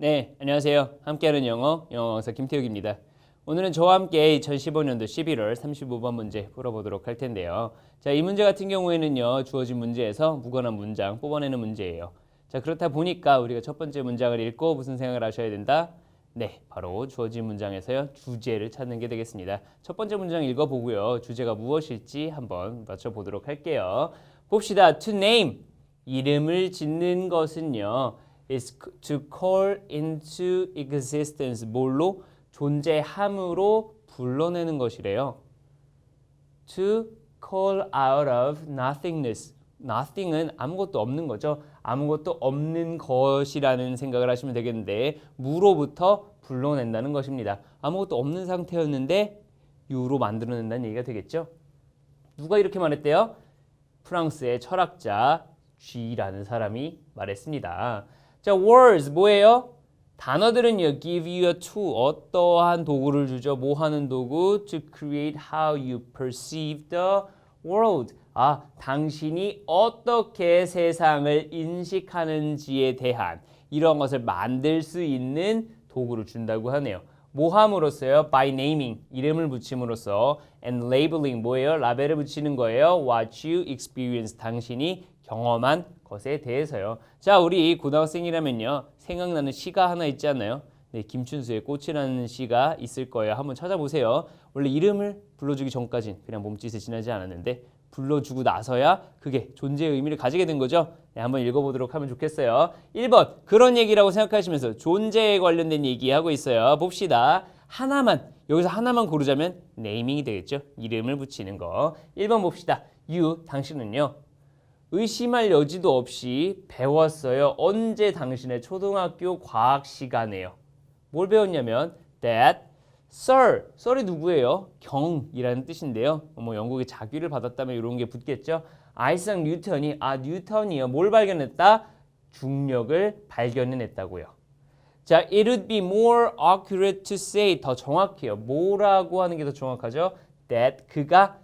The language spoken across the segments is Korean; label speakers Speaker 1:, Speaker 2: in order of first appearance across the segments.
Speaker 1: 네, 안녕하세요. 함께하는 영어, 영어 강사 김태욱입니다. 오늘은 저와 함께 2015년도 11월 35번 문제 풀어보도록 할 텐데요. 자, 이 문제 같은 경우에는요, 주어진 문제에서 무관한 문장 뽑아내는 문제예요. 자, 그렇다 보니까 우리가 첫 번째 문장을 읽고 무슨 생각을 하셔야 된다? 네, 바로 주어진 문장에서요, 주제를 찾는 게 되겠습니다. 첫 번째 문장 읽어보고요, 주제가 무엇일지 한번 맞춰보도록 할게요. 봅시다. To name, 이름을 짓는 것은요, is to call into existence, 뭘로? 존재함으로 불러내는 것이래요. To call out of nothingness. nothing은 아무것도 없는 거죠. 아무것도 없는 것이라는 생각을 하시면 되겠는데 무로부터 불러낸다는 것입니다. 아무것도 없는 상태였는데 유로 만들어낸다는 얘기가 되겠죠. 누가 이렇게 말했대요? 프랑스의 철학자 G라는 사람이 말했습니다. 자, words 뭐예요? 단어들은요, give you a tool, 어떠한 도구를 주죠? 뭐 하는 도구? To create how you perceive the world. 아, 당신이 어떻게 세상을 인식하는지에 대한 이런 것을 만들 수 있는 도구를 준다고 하네요. 뭐 함으로써요? By naming, 이름을 붙임으로써 and labeling, 뭐예요? 라벨을 붙이는 거예요. What you experience, 당신이 경험한 것에 대해서요. 자, 우리 고등학생이라면요. 생각나는 시가 하나 있지 않나요? 네, 김춘수의 꽃이라는 시가 있을 거예요. 한번 찾아보세요. 원래 이름을 불러주기 전까진 그냥 몸짓에 지나지 않았는데 불러주고 나서야 그게 존재의 의미를 가지게 된 거죠. 네, 한번 읽어보도록 하면 좋겠어요. 1번 그런 얘기라고 생각하시면서 존재에 관련된 얘기하고 있어요. 봅시다. 하나만 여기서 하나만 고르자면 네이밍이 되겠죠. 이름을 붙이는 거. 1번 봅시다. you 당신은요. 의심할 여지도 없이 배웠어요. 언제 당신의 초등학교 과학 시간에요. 뭘 배웠냐면 that Sir, Sir이 누구예요? 경이라는 뜻인데요. 뭐 영국의 자귀를 받았다면 이런 게 붙겠죠. 아이작 뉴턴이 아 뉴턴이요. 뭘 발견했다? 중력을 발견해냈다고요. 자, it would be more accurate to say 더 정확해요. 뭐라고 하는 게 더 정확하죠? That 그가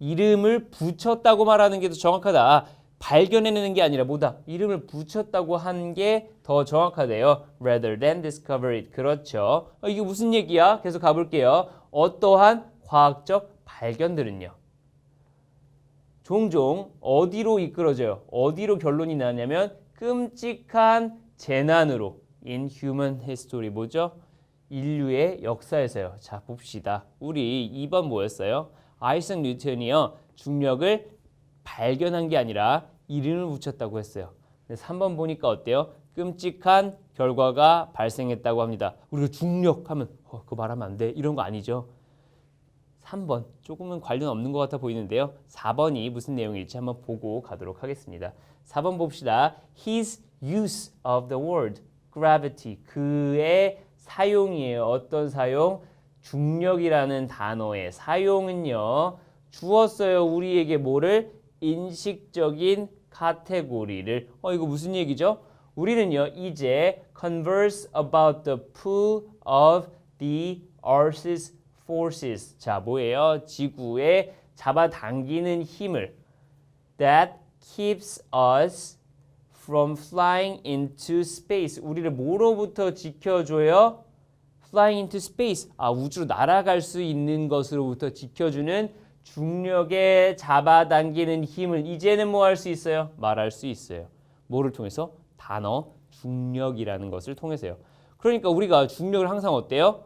Speaker 1: 이름을 붙였다고 말하는 게 더 정확하다. 발견해내는 게 아니라 뭐다? 이름을 붙였다고 한 게 더 정확하대요. rather than discover it. 그렇죠. 어, 이게 무슨 얘기야? 계속 가볼게요. 어떠한 과학적 발견들은요. 종종 어디로 이끌어져요? 어디로 결론이 나냐면 끔찍한 재난으로 in human history 뭐죠? 인류의 역사에서요. 자 봅시다. 우리 2번 뭐였어요? 아이작 뉴턴이요. 중력을 발견한 게 아니라 이름을 붙였다고 했어요. 근데 3번 보니까 어때요? 끔찍한 결과가 발생했다고 합니다. 우리가 중력 하면 어, 그거 말하면 안 돼. 이런 거 아니죠. 3번 조금은 관련 없는 것 같아 보이는데요. 4번이 무슨 내용일지 한번 보고 가도록 하겠습니다. 4번 봅시다. His use of the word gravity 그의 사용이에요. 어떤 사용? 중력이라는 단어의 사용은요. 주었어요. 우리에게 뭐를 인식적인 카테고리를 어 이거 무슨 얘기죠? 우리는요 이제 converse about the pull of the Earth's forces 자 뭐예요? 지구의 잡아당기는 힘을 that keeps us from flying into space 우리를 뭐로부터 지켜줘요? flying into space 아 우주로 날아갈 수 있는 것으로부터 지켜주는 중력에 잡아당기는 힘을 이제는 뭐 할 수 있어요? 말할 수 있어요. 뭐를 통해서? 단어 중력이라는 것을 통해서요. 그러니까 우리가 중력을 항상 어때요?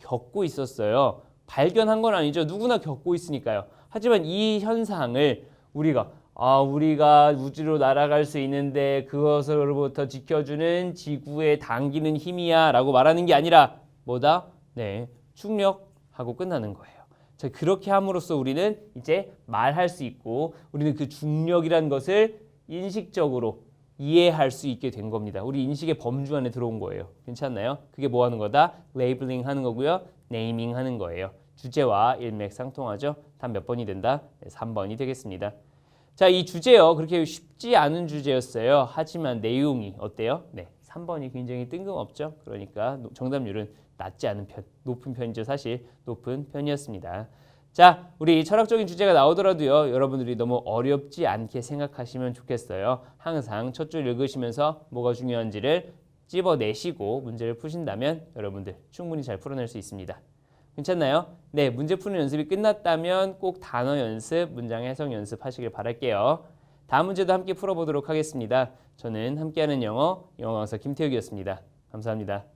Speaker 1: 겪고 있었어요. 발견한 건 아니죠. 누구나 겪고 있으니까요. 하지만 이 현상을 우리가 아, 우리가 우주로 날아갈 수 있는데 그것으로부터 지켜주는 지구에 당기는 힘이야 라고 말하는 게 아니라 뭐다? 네, 중력하고 끝나는 거예요. 자, 그렇게 함으로써 우리는 이제 말할 수 있고 우리는 그 중력이라는 것을 인식적으로 이해할 수 있게 된 겁니다. 우리 인식의 범주 안에 들어온 거예요. 괜찮나요? 그게 뭐 하는 거다? 레이블링 하는 거고요. 네이밍 하는 거예요. 주제와 일맥상통하죠? 답 몇 번이 된다? 네, 3번이 되겠습니다. 자, 이 주제요. 그렇게 쉽지 않은 주제였어요. 하지만 내용이 어때요? 네. 3번이 굉장히 뜬금없죠. 그러니까 정답률은 낮지 않은 편, 높은 편이죠. 사실 높은 편이었습니다. 자, 우리 철학적인 주제가 나오더라도요. 여러분들이 너무 어렵지 않게 생각하시면 좋겠어요. 항상 첫 줄 읽으시면서 뭐가 중요한지를 찝어내시고 문제를 푸신다면 여러분들 충분히 잘 풀어낼 수 있습니다. 괜찮나요? 네, 문제 푸는 연습이 끝났다면 꼭 단어 연습, 문장 해석 연습 하시길 바랄게요. 다음 문제도 함께 풀어보도록 하겠습니다. 저는 함께하는 영어, 영어 강사 김태욱이었습니다. 감사합니다.